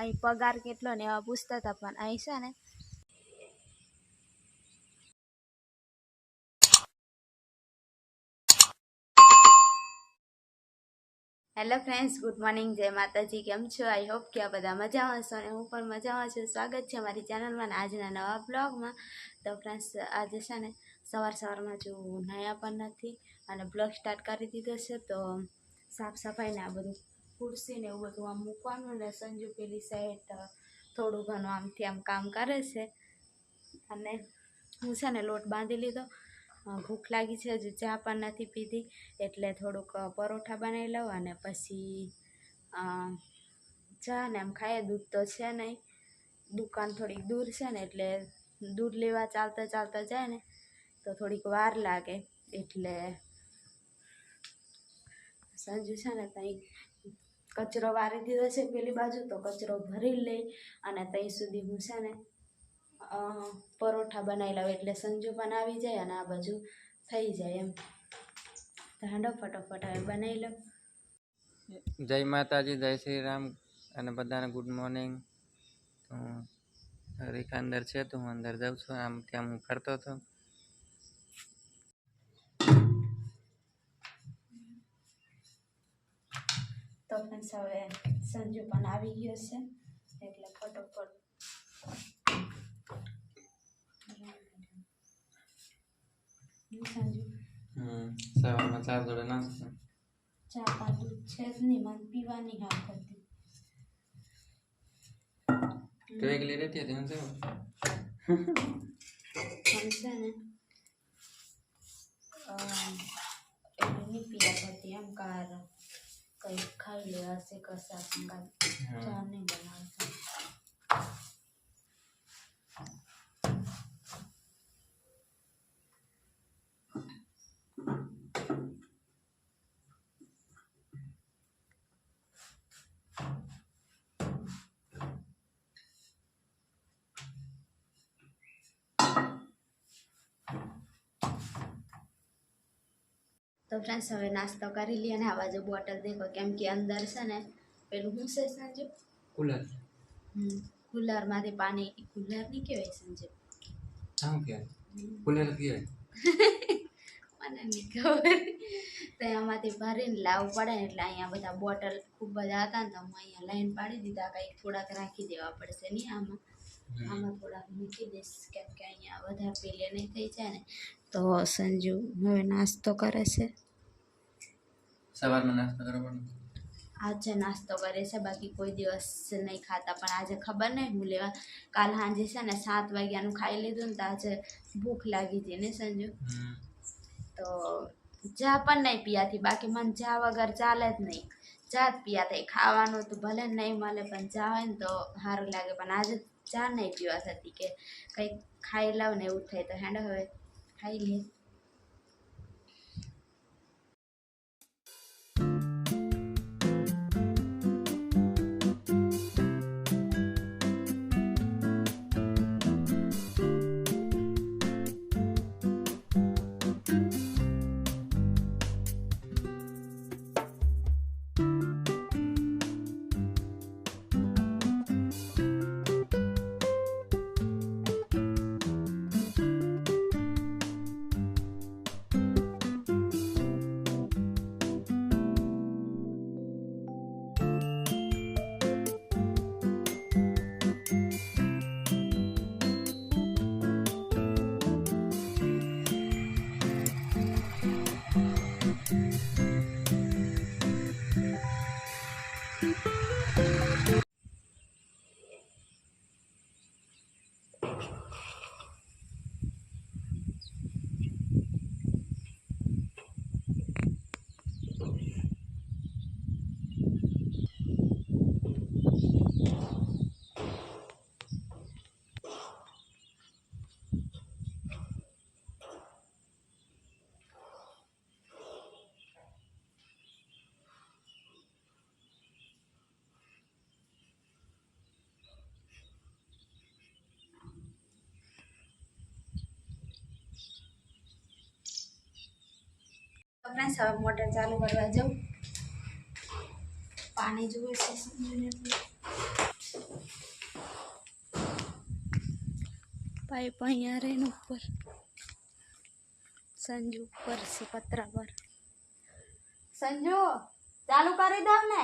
અહીં પગાર કેટલો ને એવા પૂછતા હતા, પણ અહીં છે ને હેલો ફ્રેન્ડ્સ ગુડ મોર્નિંગ જય માતાજી, કેમ છો? આઈ હોપ કે આ બધા મજામાં છો અને હું પણ મજામાં છું. સ્વાગત છે મારી ચેનલમાં આજના નવા બ્લોગમાં તો ફ્રેન્ડ્સ આજે છે ને સવાર સવારમાં જો નયા પણ નથી અને બ્લોગ સ્ટાર્ટ કરી દીધો છે, તો સાફ સફાઈને આ બધું ખુરશી ને એવું બધું આમ મૂકવાનું ને સંજુ પેલી સાઈડ થોડું ઘણું આમથી આમ કામ કરે છે. અને હું છે ને લોટ બાંધી લીધો. ભૂખ લાગી છે, હજુ ચા પણ નથી પીધી. એટલે થોડુંક પરોઠા બનાવી લઉં અને પછી ચા ને આમ ખાઈએ. દૂધ તો છે નહીં. દુકાન થોડીક દૂર છે ને એટલે દૂધ લેવા ચાલતા ચાલતા જાય ને, તો થોડીક વાર લાગે. એટલે સંજુ છે ને ત્યાં કચરો વારી દીધો છે પેલી બાજુ, તો કચરો ભરી લઈ અને ત્યાં સુધી હું છે ને પરોઠા બનાવી લઉં. એટલે સંજુ પણ આવી જાય અને આ બાજુ થઈ જાય એમ. હાંડો ફટોફટ હવે બનાવી લઉં. જય માતાજી, જય શ્રી રામ અને બધાને ગુડ મોર્નિંગ. તો રેખા અંદર છે તો હું અંદર જાઉં છું. આમ ત્યાં હું ફરતો હતો. તો ફ્રેન્ડ્સ હવે સંજુ પણ આવી ગયો છે. એટલે ફટોફટ. સંજુ? સવારમાં ચાર જોડે નાસ્તો. ચા દૂધ છે જ નહીં મને પીવાની હા કરતી તો એકલી રહેતી હતી હું છે ને. એવું નહીં કરતી એમ કાર. કંઈક ખાઈ લેવાશે કશાક કશા કાંઈ ચા નહીં બનાવતા. તો ફ્રેન્ડ્સ હવે નાસ્તો કરી લઈએ અને આ બાજુ બોટલ દેખો કેમ કે અંદર છે ને પેલું શું છે સંજુ કુલર. કુલરમાંથી પાણી કુલર નહીં કહેવાય સંજુ શું કે કુલર કહેવાય. મને નહીં ખબર. તો એમાંથી ભરીને લાવવું પડે ને એટલે અહીંયા બધા બોટલ ખૂબ બધા હતા ને તો હું અહીંયા લાઈન પાડી દીધા. કંઈક થોડાક રાખી દેવા પડશે નહીં આમાં. આમાં થોડાક મૂકી દઈશ કેમ કે અહીંયા વધારે પેલે નહીં થઈ જાય ને. તો સંજુ હવે નાસ્તો કરે છે. સવારનો નાસ્તો કરવો આજે નાસ્તો કરે છે બાકી કોઈ દિવસ નહીં ખાતા પણ આજે ખબર નહીં હું લેવા કાલ સાંજે છે ને સાત વાગ્યાનું ખાઈ લીધું ને તો આજે ભૂખ લાગી હતી ને સંજુ. તો ચા પણ નહીં પીયાતી બાકી મને ચા વગર ચાલે જ નહીં. ચા જ પીયા થાય ખાવાનું તો ભલે નહીં મળે પણ ચા હોય ને તો સારું લાગે. પણ આજે ચા નહીં પીવા થતી કે કંઈક ખાઈ લઉં ને એવું થાય તો હેંડો હવે. ખાઈ લઈએ ફ્રેન્ડ્સ હવે મોટર ચાલુ કરવા જાઉં પાણી જુએ છે પાઇપ અહીંયા રહીને ઉપર. સંજુ ઉપર છે પતરા પર. સંજુ ચાલુ કરી દઉં ને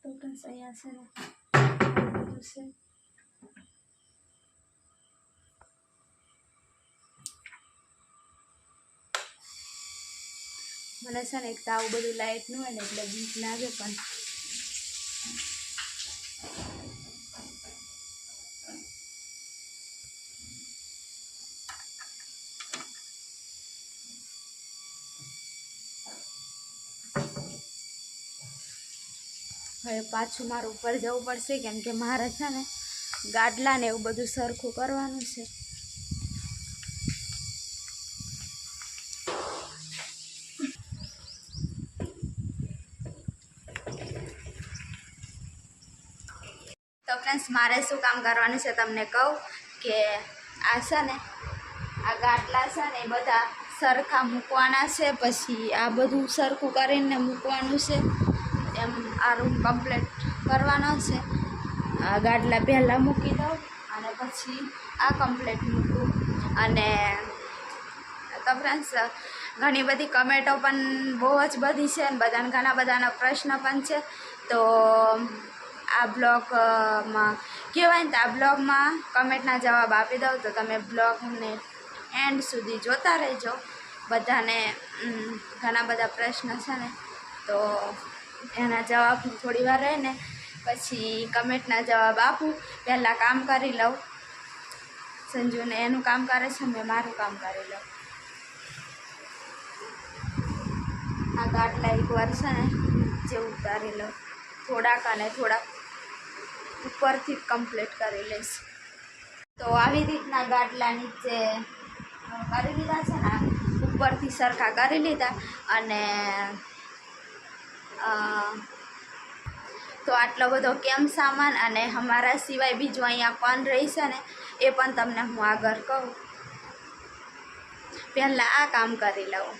તો અહીંયા છે ને. મને છે ને એક તાવ બધું લાઇટનું હોય ને એટલે બીક લાગે પણ. હવે પાછું મારે ઉપર જવું પડશે કેમ કે મારે છે ને ગાડલા ને એવું બધું સરખું કરવાનું છે તો ફ્રેન્ડ્સ મારે શું કામ કરવાનું છે તમને કહું કે આ છે ને, આ ગાટલા છે ને એ બધા સરખા મૂકવાના છે, પછી આ બધું સરખું કરીને મૂકવાનું છે. એમ આ રૂમ કમ્પ્લીટ કરવાનો છે. આ ગાટલા પહેલાં મૂકી દઉં અને પછી આ કમ્પ્લીટ મૂકું. અને તો ફ્રેન્ડ્સ ઘણી બધી કમેન્ટો પણ બહુ જ બધી છે અને બધાને ઘણા બધાના પ્રશ્ન પણ છે. તો આ બ્લોગમાં કહેવાય ને તો આ બ્લોગમાં કમેન્ટના જવાબ આપી દઉં તો તમે બ્લોગને એન્ડ સુધી જોતા રહેજો. બધાને ઘણા બધા પ્રશ્ન છે ને, તો એના જવાબ હું થોડી વાર રહીને પછી કમેન્ટના જવાબ આપું. પહેલાં કામ કરી લઉં. સંજુને એનું કામ કરે છે, મેં મારું કામ કરી લઉં. આ ગાટલા એક વાર છે ને જે ઉતારી લઉં. થોડાક અને થોડાક. ઉપરથી કમ્પ્લીટ કરી લઈશ. તો આવી રીતના ગાટલા નીચે કરી લીધા છે ને, ઉપરથી સરખા કરી લીધા અને તો આટલો બધો કેમ સામાન અને અમારા સિવાય બીજું અહીંયા કોણ રહેશે ને, એ પણ તમને હું આગળ કહું. પહેલાં આ કામ કરી લઉં.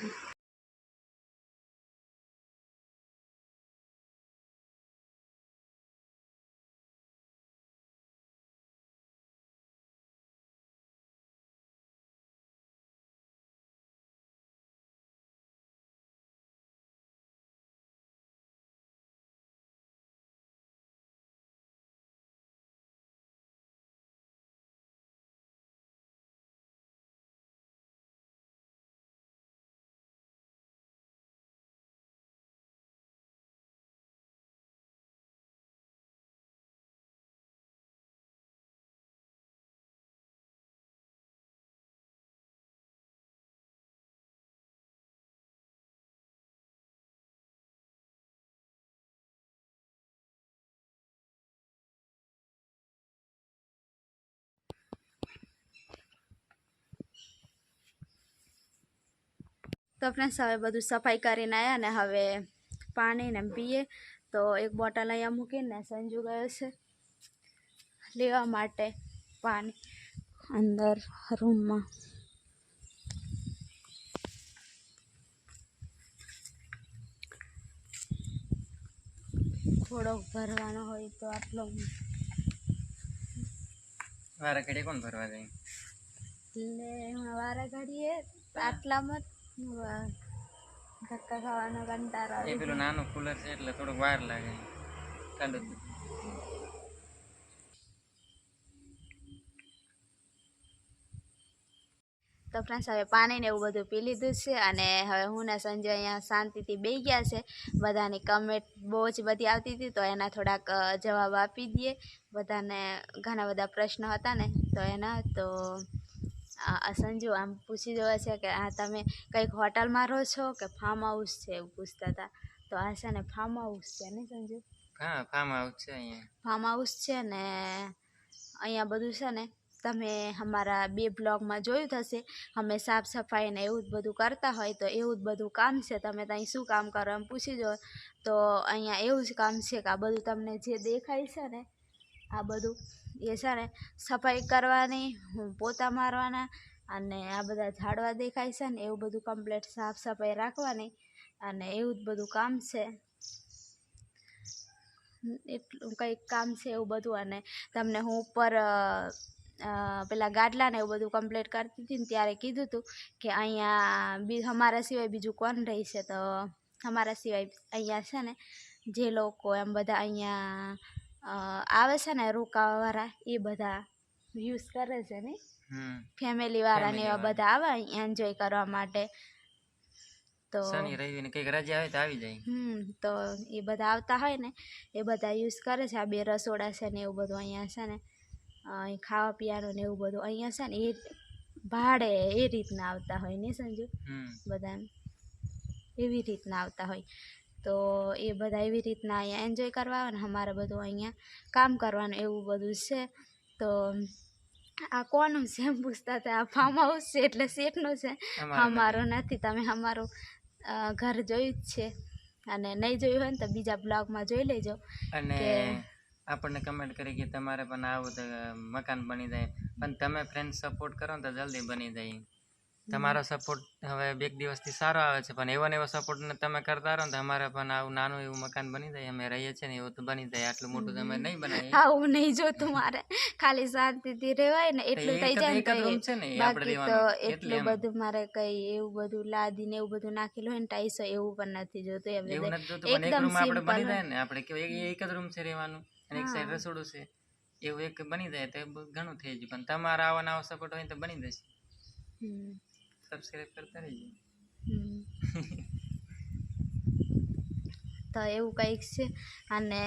તો ફ્રેન્ડ્સ હવે બધું સફાઈ કરીને આવ્યા ને હવે પાણીને પીએ. તો એક બોટલ અહીંયા મૂકીને સંજુ ગયો છે લેવા માટે પાણી અંદર રૂમમાં. થોડોક ભરવાનો હોય તો આટલો. વારા ઘડીએ કોણ ભરવા જાય? એટલે વારા ઘડીએ આટલામાં ધક્કા ખાવાનો કંટાળો એ પેલું નાનું કુલર છે એટલે થોડુંક વાર લાગે. ઠંડુ તો ફ્રેન્ડ્સ હવે પાણી ને એવું બધું પી લીધું છે અને હવે હું ને સંજય અહીંયા શાંતિથી બે ગયા છે. બધાની કમેન્ટ બહુ જ બધી આવતી હતી તો એના થોડાક જવાબ આપી દઈએ. બધાને ઘણા બધા પ્રશ્નો હતા ને તો એના તો સંજુ આમ પૂછી જોવે છે કે આ તમે કંઈક હોટલમાં રહો છો કે ફાર્મ હાઉસ છે એવું પૂછતા હતા. તો આ છે ને ફાર્મ હાઉસ છે ને સંજુ? હા ફાર્મ હાઉસ છે અહીંયા. ફાર્મ હાઉસ છે ને અહીંયા બધું છે ને તમે અમારા બે બ્લોગમાં જોયું થશે અમે સાફ સફાઈ ને એવું જ બધું કરતા હોય તો એવું જ બધું કામ છે. તમે ત્યાં શું કામ કરો એમ પૂછી જો તો અહીંયા એવું જ કામ છે કે આ બધું તમને જે દેખાય છે ને આ બધું એ છે ને સફાઈ કરવાની, હું પોતા મારવાના અને આ બધા ઝાડવા દેખાય છે ને એવું બધું કમ્પ્લીટ સાફ સફાઈ રાખવાની અને એવું જ બધું કામ છે. એટલું કંઈક કામ છે એવું બધું અને તમને હું ઉપર પેલા ગાડલાને એવું બધું કમ્પ્લીટ કરતી હતી ને ત્યારે કીધું હતું કે અહીંયા બી અમારા સિવાય બીજું કોણ રહી છે? તો અમારા સિવાય અહીંયા છે ને જે લોકો એમ બધા અહીંયા આવે છે ને રોકાવાવાળા એ બધા યુઝ કરે છે ને? ફેમિલી વાળા ને એવા બધા આવે એન્જોય કરવા માટે. તો શનિ રવિ ને કંઈક રજા હોય તો આવી જાય. હમ તો એ બધા આવતા હોય ને એ બધા યુઝ કરે છે. આ બે રસોડા છે ને એવું બધું અહીંયા છે ને અહીં ખાવા પીવાનું ને એવું બધું અહીંયા છે ને એ ભાડે એ રીતના આવતા હોય ને સંજુ? બધા એવી રીતના આવતા હોય. તો એ બધા એવી રીતના અહીંયા એન્જોય કરવા આવે ને અમારે બધું અહીંયા કામ કરવાનું એવું બધું છે. તો આ કોનું છે એમ પૂછતા હતા. આ ફાર્મ હાઉસ છે એટલે શેઠનું છે. અમારો અમારું નથી. તમે અમારું ઘર જોયું જ છે. અને નહીં જોયું હોય ને તો બીજા બ્લોગમાં જોઈ લેજો અને આપણને કમેન્ટ કરી કે તમારે પણ આવું મકાન બની જાય. પણ તમે ફ્રેન્ડ સપોર્ટ કરો ને તો જલ્દી બની જાય. તમારો સપોર્ટ હવે બે દિવસથી સારો આવે છે પણ એવો ને એવો સપોર્ટ તમે કરતા રહો ને અમારે પણ આવું નાનું એવું મકાન બની જાય અમે રહીએ છીએ ને એવું તો બની જાય આટલું મોટું તમે નહીં બનાવી આવું નહીં જોતું મારે ખાલી શાંતિથી રહેવાય ને એટલું થઈ જાય ને એક રૂમ છે ને બાકી તો એટલે બધું મારે કઈ એવું બધું લાદી ને એવું બધું નાખેલું હોય ને ટાઈસો એવું પણ નથી જોતું એમ. એવું નથી જોતું પણ એક રૂમ આપણે બની જાય ને આપણે કે એક એક જ રૂમ છે રહેવાનું અને એક સાઈડ રસોડું છે એવું એક બની જાય તો ઘણું થઈ જાય પણ તમારા આવા આવો સપોર્ટ હોય તો બની જશે. હમ, સબસ્ક્રાઇબ કરતા રહીએ તો એવું કંઈક છે. અને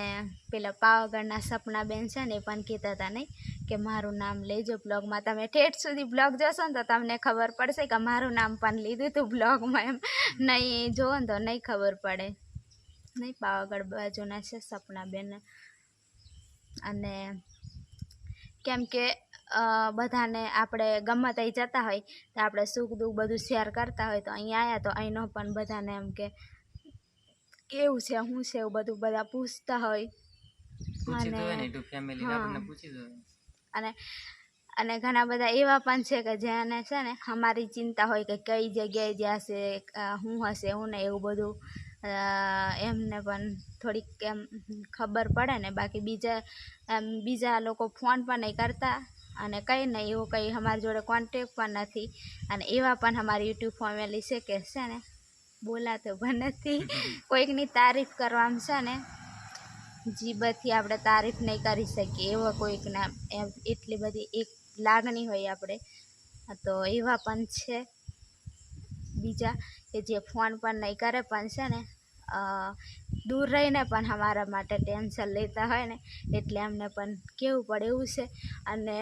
પેલા પાવાગઢના સપના બેન છે ને એ પણ કહેતા હતા નહીં કે મારું નામ લેજો બ્લોગમાં. તમે ઠેઠ સુધી બ્લોગ જોશો ને તો તમને ખબર પડશે કે મારું નામ પણ લીધું હતું બ્લોગમાં એમ. નહીં જોવો ને તો નહીં ખબર પડે. નહીં પાવાગઢ બાજુના છે સપના બેન અને કેમ કે બધાને આપણે ગમે ત્યાં જતા હોય તો આપણે સુખ દુઃખ બધું શેર કરતા હોય તો અહીંયા આવ્યા તો અહીંનો પણ બધાને એમ કે કેવું છે શું છે એવું બધું બધા પૂછતા હોય. અને- અને અને ઘણા બધા એવા પણ છે કે જેને છે ને અમારી ચિંતા હોય કે કઈ જગ્યાએ જશે શું હશે હું ને એવું બધું એમને પણ થોડીક એમ ખબર પડે ને બાકી બીજા એમ બીજા લોકો ફોન પણ નહીં કરતા. અને કંઈ નહીં એવું કંઈ અમારી જોડે કોન્ટેક પણ નથી. અને એવા પણ અમારી યુટ્યુબ ફેમિલી છે કે છે ને બોલાતો પણ નથી. કોઈકની તારીફ કરવામાં છે ને જીબથી આપણે તારીફ નહીં કરી શકીએ. એવા કોઈકના એમ એટલી બધી એક લાગણી હોય આપણે. તો એવા પણ છે. બીજા કે જે ફોન પણ નહીં કરે પણ છે ને દૂર રહીને પણ અમારા માટે ટેન્શન લેતા હોય ને એટલે અમને પણ કેવું પડે એવું છે. અને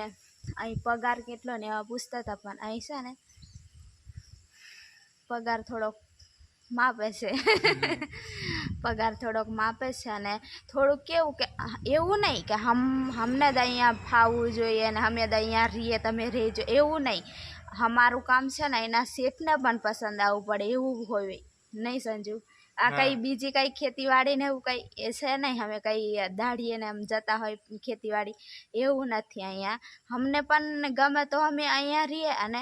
અહીં પગાર કેટલો ને એવા પૂછતા હતા પણ અહીં છે ને પગાર થોડોક માપે છે. પગાર થોડોક માપે છે અને થોડુંક કેવું કે એવું નહીં કે હમ હમને જ અહીંયા ફાવવું જોઈએ અને અમે જ અહીંયા રહીએ તમે રહેજો એવું નહીં. અમારું કામ છે ને એના શેઠને પણ પસંદ આવવું પડે એવું હોય નહીં સંજુ. આ. કઈ બીજી કઈ ખેતીવાડી ને એવું કઈ એ છે નહીં? અમે કઈ દાઢીએ ને એમ જતા હોય ખેતીવાડી. એવું નથી અહીંયા. અમને પણ ગમે તો અમે અહીંયા રહીએ અને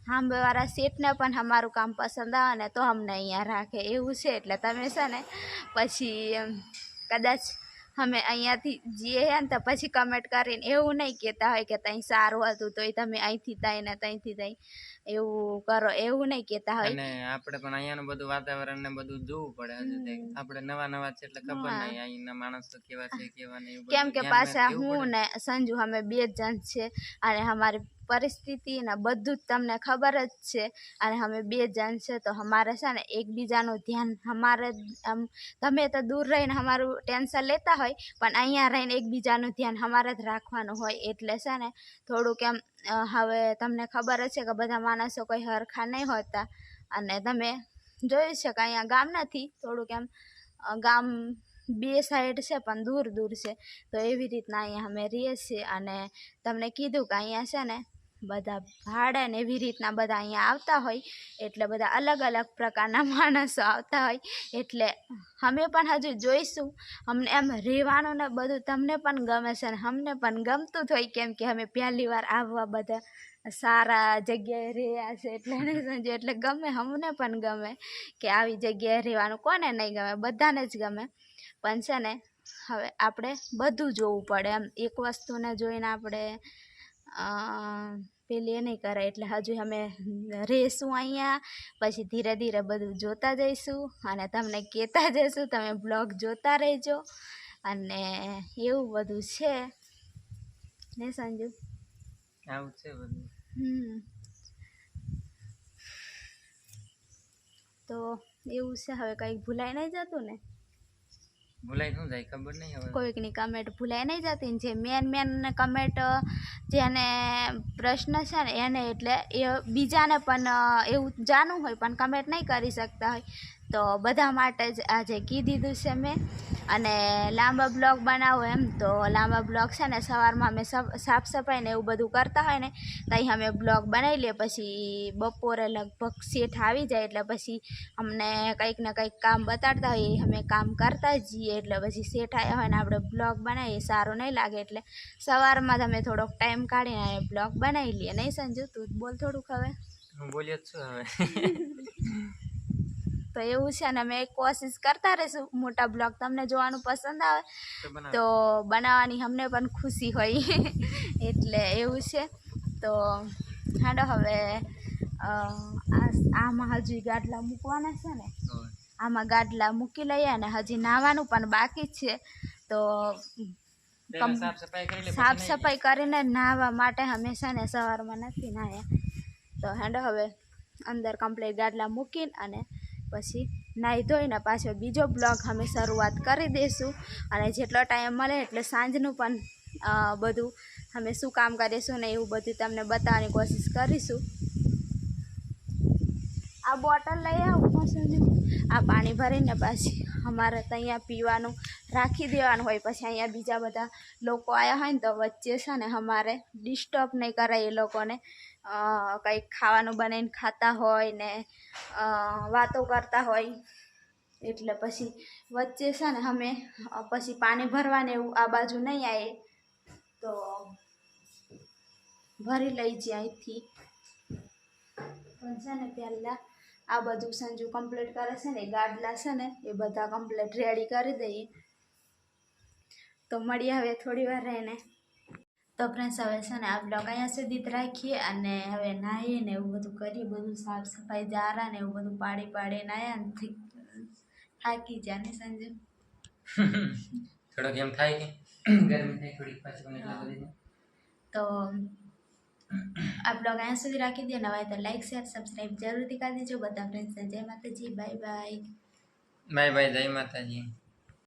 સાંભળવાળા શેઠને પણ અમારું કામ પસંદ આવે ને તો અમને અહીંયા રાખે. એવું છે એટલે તમે છે ને પછી કદાચ અમે અહીંયાથી જઈએ ને તો પછી કમેન્ટ કરીને એવું નહીં કહેતા હોય કે ત્યાં સારું હતું તોય તમે અહીંથી થાય ને ત્યાંથી થાય એવું કરો એવું નહીં કેતા હોય. અને આપણે પણ અહીંયાનું બધું વાતાવરણ ને બધું જોવું પડે હજુ આપણે નવા નવા છે એટલે ખબર નહીં અહીંના માણસો કેવા છે કેવા નહીં કેમ કે પાછા હું ને સંજુ અમે બે જણ છે. અને અમારી પરિસ્થિતિ ને બધું જ તમને ખબર જ છે. અને અમે બે જણ છે તો અમારે છે ને એકબીજાનું ધ્યાન અમારે આમ તમે તો દૂર રહીને અમારું ટેન્શન લેતા હોય, પણ અહીંયા રહીને એકબીજાનું ધ્યાન અમારે જ રાખવાનું હોય. એટલે છે ને થોડુંક એમ હવે તમને ખબર જ છે કે બધા માણસો કોઈ હરખા નહીં હોતા. અને તમે જોયું છે કે અહીંયા ગામ નથી, થોડુંક એમ ગામ બે સાઈડ છે પણ દૂર દૂર છે. તો એવી રીતના અહીંયા અમે રહીએ છીએ અને તમને કીધું કે અહીંયા છે ને બધા ભાડે ને એવી રીતના બધા અહીંયા આવતા હોય, એટલે બધા અલગ અલગ પ્રકારના માણસો આવતા હોય, એટલે અમે પણ હજુ જોઈશું. અમને એમ રહેવાનું ને બધું તમને પણ ગમે છે ને અમને પણ ગમતું જ હોય, કેમ કે અમે પહેલી વાર આવવા બધા સારા જગ્યાએ રહ્યા છે, એટલે એને એટલે ગમે, અમને પણ ગમે કે આવી જગ્યાએ રહેવાનું. કોને નહીં ગમે, બધાને જ ગમે. પણ છે ને, હવે આપણે બધું જોવું પડે એમ. એક વસ્તુને જોઈને આપણે પેલી એ નહીં કરે એટલે હજુ અમે રહેશું અહીંયા પછી ધીરે ધીરે બધું જોતા જઈશું અને તમને કહેતા જઈશું તમે બ્લોગ જોતા રહેજો. અને એવું બધું છે. ને સંજુ? આવું છે બધું. હમ. તો એવું છે હવે કંઈક ભૂલાઈ નહીં જતું ને? કોઈકની કમેન્ટ ભૂલાઈ નહીં જતી જે મેન મેન કમેન્ટ જેને પ્રશ્ન છે ને એને એટલે એ બીજાને પણ એવું જાણવું હોય પણ કમેન્ટ નહીં કરી શકતા હોય. તો બધા માટે જ આજે કહી દીધું છે મેં. અને લાંબા બ્લોગ બનાવો એમ. તો લાંબા બ્લોગ છે ને સવારમાં અમે સફ- સાફ સફાઈ ને એવું બધું કરતા હોય ને ત્યાં અમે બ્લોગ બનાવી લઈએ. પછી બપોરે લગભગ શેઠ આવી જાય એટલે પછી અમને કંઈક ને કંઈક કામ બતાડતા હોય અમે કામ કરતા જઈએ એટલે પછી શેઠ આવ્યા હોય ને આપણે બ્લોગ બનાવીએ. સારું નહીં લાગે એટલે સવારમાં તમે થોડોક ટાઈમ કાઢીને બ્લોગ બનાવી લઈએ. નહીં સંજુ તું બોલ થોડુંક હવે. હું બોલ્યો છું હવે. તો એવું છે ને અમે કોશિશ કરતા રહીશું મોટા બ્લોગ તમને જોવાનું પસંદ આવે તો બનાવવાની અમને પણ ખુશી હોય. એટલે એવું છે. તો હાડો હવે આ આમાં હજુ ગાડલા મૂકવાના છે ને? આમાં ગાડલા મૂકી લઈએ અને હજી નાવાનું પણ બાકી જ છે. તો સાફ સફાઈ કરીને નાહવા માટે હંમેશા ને સવારમાં નથી નાહ્યા. તો હેડો હવે અંદર કમ્પ્લીટ ગાડલા મૂકીને અને પછી નાહી ધોઈને પાછો બીજો બ્લોગ અમે શરૂઆત કરી દઈશું અને જેટલો ટાઈમ મળે એટલે સાંજનું પણ બધું અમે શું કામ કરીશું ને એવું બધું તમને બતાવવાની કોશિશ કરીશું. આ બોટલ લઈ આવું આ પાણી ભરીને પાછી અમારે તો અહીંયા પીવાનું રાખી દેવાનું હોય. પછી અહીંયા બીજા બધા લોકો આવ્યા હોય ને તો વચ્ચે છે ને અમારે ડિસ્ટર્બ નહીં કરાય એ લોકોને. કંઈક ખાવાનું બનાવીને ખાતા હોય ને વાતો કરતા હોય. એટલે પછી વચ્ચે છે ને અમે પછી પાણી ભરવાને એવું આ બાજુ નહીં આવે તો ભરી લઈ જઈએ અહીંથી. પણ છે ને પહેલાં આ બધું સંજુ કમ્પ્લીટ કરે છે ને ગાડલા છે ને, એ બધા કમ્પ્લીટ રેડી કરી દઈએ. તો મળીએ હવે થોડી વાર રહીને. તો ફ્રેન્ડ્સ હવે છે ને આ બ્લોગ અહીંયા સુધી જ રાખીએ અને હવે નાહીએ ને એવું બધું કરીએ બધું સાફ સફાઈ જારા ને એવું બધું પાડી પાડીને નાહ્યા ને થાકી જાય ને સંજુ? થોડોક એમ થાય કે ગરમી થાય થોડીક પાછી તો આ બ્લોગ અહીંયા સુધી રાખી દે નવા તો લાઈક શેર સબસ્ક્રાઈબ જરૂરથી કરી દેજો. બધા ફ્રેન્ડ્સને જય માતાજી બાય બાય બાય બાય જય માતાજી.